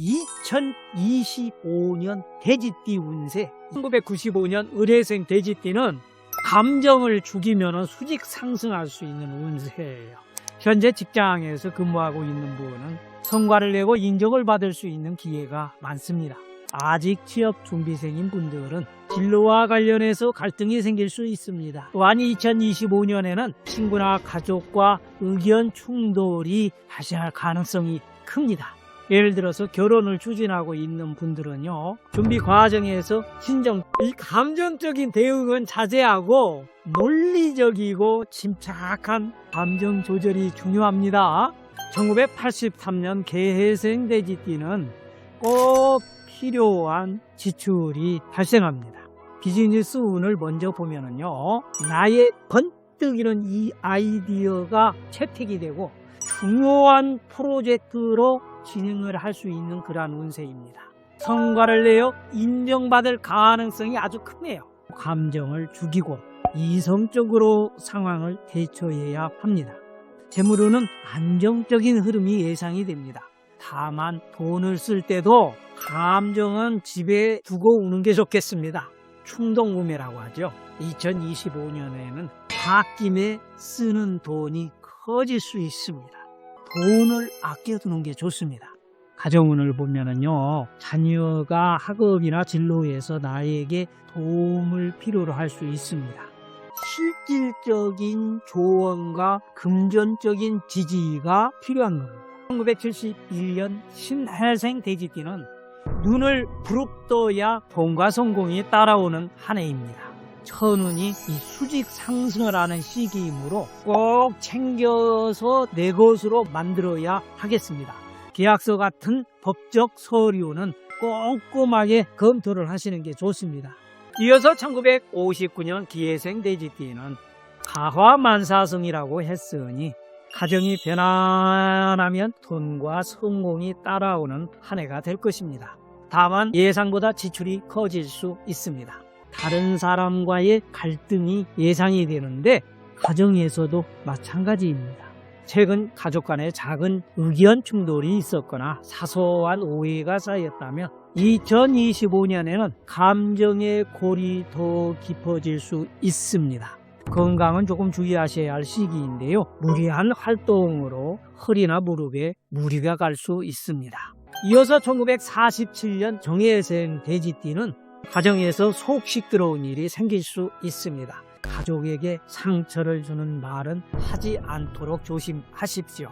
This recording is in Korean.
2025년 돼지띠 운세 1995년 의뢰생 돼지띠는 감정을 죽이면 수직 상승할 수 있는 운세예요. 현재 직장에서 근무하고 있는 분은 성과를 내고 인정을 받을 수 있는 기회가 많습니다. 아직 취업 준비생인 분들은 진로와 관련해서 갈등이 생길 수 있습니다. 또한 2025년에는 친구나 가족과 의견 충돌이 발생할 가능성이 큽니다. 예를 들어서 결혼을 추진하고 있는 분들은요, 준비 과정에서 진정, 이 감정적인 대응은 자제하고 논리적이고 침착한 감정 조절이 중요합니다. 1983년 개해생 돼지띠는 꼭 필요한 지출이 발생합니다. 비즈니스 운을 먼저 보면은요, 나의 번뜩 이런 이 아이디어가 채택이 되고 중요한 프로젝트로 진행을 할 수 있는 그러한 운세입니다. 성과를 내어 인정받을 가능성이 아주 크네요. 감정을 죽이고 이성적으로 상황을 대처해야 합니다. 재물로는 안정적인 흐름이 예상이 됩니다. 다만 돈을 쓸 때도 감정은 집에 두고 오는 게 좋겠습니다. 충동 구매라고 하죠. 2025년에는 홧김에 쓰는 돈이 커질 수 있습니다. 돈을 아껴두는 게 좋습니다. 가정운을 보면은요, 자녀가 학업이나 진로에서 나에게 도움을 필요로 할 수 있습니다. 실질적인 조언과 금전적인 지지가 필요한 겁니다. 1971년 신해생 돼지띠는 눈을 부릅떠야 돈과 성공이 따라오는 한 해입니다. 천운이 이 수직 상승을 하는 시기이므로 꼭 챙겨서 내 것으로 만들어야 하겠습니다. 계약서 같은 법적 서류는 꼼꼼하게 검토를 하시는 게 좋습니다. 이어서 1959년 기해생 돼지띠는 가화만사성이라고 했으니 가정이 편안하면 돈과 성공이 따라오는 한 해가 될 것입니다. 다만 예상보다 지출이 커질 수 있습니다. 다른 사람과의 갈등이 예상이 되는데 가정에서도 마찬가지입니다. 최근 가족 간의 작은 의견 충돌이 있었거나 사소한 오해가 쌓였다면 2025년에는 감정의 골이 더 깊어질 수 있습니다. 건강은 조금 주의하셔야 할 시기인데요. 무리한 활동으로 허리나 무릎에 무리가 갈 수 있습니다. 이어서 1947년 정예생 돼지띠는 가정에서 속 시끄러운 일이 생길 수 있습니다. 가족에게 상처를 주는 말은 하지 않도록 조심하십시오.